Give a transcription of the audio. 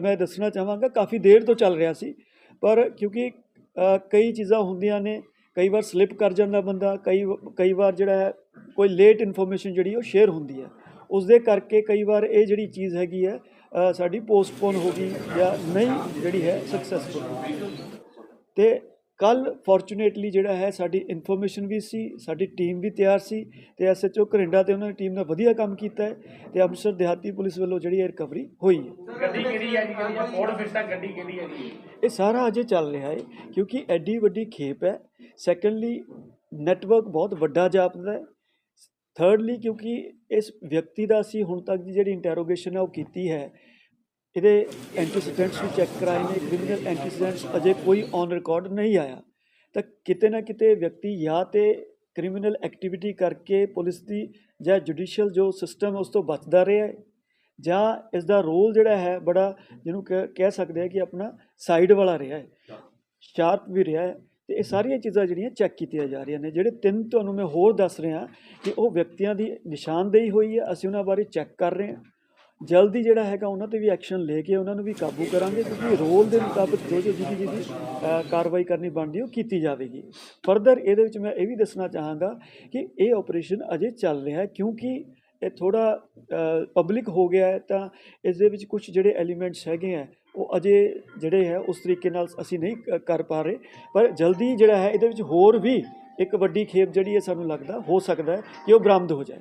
ਮੈਂ ਦੱਸਣਾ ਚਾਹਾਂਗਾ, ਕਾਫੀ ਦੇਰ ਤੋਂ ਚੱਲ ਰਿਹਾ ਸੀ, ਪਰ ਕਿਉਂਕਿ ਕਈ ਚੀਜ਼ਾਂ ਹੁੰਦੀਆਂ ਨੇ, ਕਈ ਵਾਰ ਸਲਿੱਪ ਕਰ ਜਾਂਦਾ ਬੰਦਾ, ਕਈ ਕਈ ਵਾਰ ਜਿਹੜਾ ਹੈ, ਕੋਈ ਲੇਟ ਇਨਫੋਰਮੇਸ਼ਨ ਜਿਹੜੀ ਉਹ ਸ਼ੇਅਰ ਹੁੰਦੀ ਹੈ। ਉਸ ਦੇ ਕਰਕੇ ਕਈ ਵਾਰ ਇਹ ਜਿਹੜੀ ਚੀਜ਼ ਹੈਗੀ ਹੈ ਸਾਡੀ ਪੋਸਟਪੋਨ ਹੋ ਗਈ ਜਾਂ ਨਹੀਂ ਜਿਹੜੀ ਹੈ ਸਕਸੈਸਫੁਲ ਤੇ ਕੱਲ ਫੋਰਚੂਨੇਟਲੀ ਜਿਹੜਾ ਹੈ ਸਾਡੀ ਇਨਫੋਰਮੇਸ਼ਨ ਵੀ ਸੀ ਸਾਡੀ ਟੀਮ ਵੀ ਤਿਆਰ ਸੀ ਤੇ ਐਸਐਚਓ ਘਰਿੰਡਾ ਤੇ ਉਹਨਾਂ ਦੀ ਟੀਮ ਨੇ ਵਧੀਆ ਕੰਮ ਕੀਤਾ ਹੈ ਤੇ ਅੰਮ੍ਰਿਤਸਰ ਦਿਹਾਤੀ ਪੁਲਿਸ ਵੱਲੋਂ ਜਿਹੜੀ ਇਹ ਰਿਕਵਰੀ ਹੋਈ ਹੈ। ਗੱਡੀ ਕਿਹੜੀ ਹੈ ਜੀ? ਹੈ? ਫੋਰਡ ਫਿਸਟਾ ਗੱਡੀ ਕਿਹੜੀ ਹੈ ਜੀ? ਇਹ ਸਾਰਾ ਅਜੇ ਚੱਲ ਰਿਹਾ ਹੈ ਕਿਉਂਕਿ ਐਡੀ ਵੱਡੀ ਖੇਪ ਹੈ। ਸੈਕੰਡਲੀ ਨੈਟਵਰਕ ਬਹੁਤ ਵੱਡਾ ਜਾਪਦਾ ਹੈ। ਥਰਡਲੀ ਕਿਉਂਕਿ ਇਸ ਵਿਅਕਤੀ ਦਾ ਅਸੀਂ ਹੁਣ ਤੱਕ ਦੀ ਜਿਹੜੀ ਇੰਟਰੋਗੇਸ਼ਨ ਹੈ ਉਹ ਕੀਤੀ ਹੈ ਇਹਦੇ ਐਂਟੀਸੀਡੈਂਟਸ ਵੀ ਚੈੱਕ ਕਰਾਏ ਨੇ ਕ੍ਰਿਮੀਨਲ ਐਂਟੀਸੀਡੈਂਟਸ ਅਜੇ ਕੋਈ ਔਨ ਰਿਕਾਰਡ ਨਹੀਂ ਆਇਆ। ਤਾਂ ਕਿਤੇ ਨਾ ਕਿਤੇ ਵਿਅਕਤੀ ਜਾਂ ਤੇ ਕ੍ਰਿਮੀਨਲ ਐਕਟੀਵਿਟੀ ਕਰਕੇ ਪੁਲਿਸ ਦੀ ਜਾਂ ਜੁਡੀਸ਼ੀਅਲ ਜੋ ਸਿਸਟਮ ਉਸ ਤੋਂ ਬਚਦਾ ਰਿਹਾ ਹੈ, ਜਾਂ ਇਸ ਦਾ ਰੋਲ ਜਿਹੜਾ ਹੈ ਬੜਾ ਜਿਹਨੂੰ ਕਹਿ ਕਹਿ ਸਕਦੇ ਆ ਕਿ ਆਪਣਾ ਸਾਈਡ ਵਾਲਾ ਰਿਹਾ ਹੈ ਸ਼ਾਰਪ ਵੀ ਰਿਹਾ ਹੈ। ਤੇ ਇਹ ਸਾਰੀਆਂ ਚੀਜ਼ਾਂ ਜਿਹੜੀਆਂ ਚੈੱਕ ਕੀਤੀਆਂ ਜਾ ਰਹੀਆਂ ਨੇ, ਜਿਹੜੇ ਤਿੰਨ ਤੁਹਾਨੂੰ ਮੈਂ ਹੋਰ ਦੱਸ ਰਿਹਾ ਕਿ ਉਹ ਵਿਅਕਤੀਆਂ ਦੀ ਨਿਸ਼ਾਨਦੇਹੀ ਹੋਈ ਹੈ, ਅਸੀਂ ਉਹਨਾਂ ਬਾਰੇ ਚੈੱਕ ਕਰ ਰਹੇ ਹਾਂ। ਜਲਦੀ ਜਿਹੜਾ ਹੈਗਾ ਉਹਨਾਂ ਤੇ ਵੀ ਐਕਸ਼ਨ ਲੈ ਕੇ ਉਹਨਾਂ ਨੂੰ ਵੀ ਕਾਬੂ ਕਰਾਂਗੇ ਕਿਉਂਕਿ ਰੋਲ ਦੇ ਮੁਤਾਬਕ ਜੋ ਜੋ ਜਿਹਦੀ ਜਿਹਦੀ ਕਾਰਵਾਈ ਕਰਨੀ ਬਣਦੀ ਉਹ ਕੀਤੀ ਜਾਵੇਗੀ। ਫਰਦਰ ਇਹਦੇ ਵਿੱਚ ਮੈਂ ਇਹ ਵੀ ਦੱਸਣਾ ਚਾਹਾਂਗਾ ਕਿ ਇਹ ਆਪਰੇਸ਼ਨ ਅਜੇ ਚੱਲ ਰਿਹਾ ਹੈ ਕਿਉਂਕਿ ਇਹ ਥੋੜਾ ਪਬਲਿਕ ਹੋ ਗਿਆ ਹੈ ਤਾਂ ਇਸ ਦੇ ਵਿੱਚ ਕੁਝ ਜਿਹੜੇ ਐਲੀਮੈਂਟਸ ਹੈਗੇ ਆ ਉਹ ਅਜੇ ਜਿਹੜੇ ਹੈ, ਉਸ ਤਰੀਕੇ ਨਾਲ ਅਸੀਂ ਨਹੀਂ ਕ- ਕਰ ਪਾ ਰਹੇ। ਪਰ ਜਲਦੀ ਜਿਹੜਾ ਹੈ, ਇਹਦੇ ਵਿੱਚ ਹੋਰ ਵੀ ਇੱਕ ਵੱਡੀ ਖੇਪ ਜਿਹੜੀ ਹੈ ਸਾਨੂੰ ਲੱਗਦਾ, ਹੋ ਸਕਦਾ ਹੈ ਕਿ ਉਹ ਬਰਾਮਦ ਹੋ ਜਾਏ।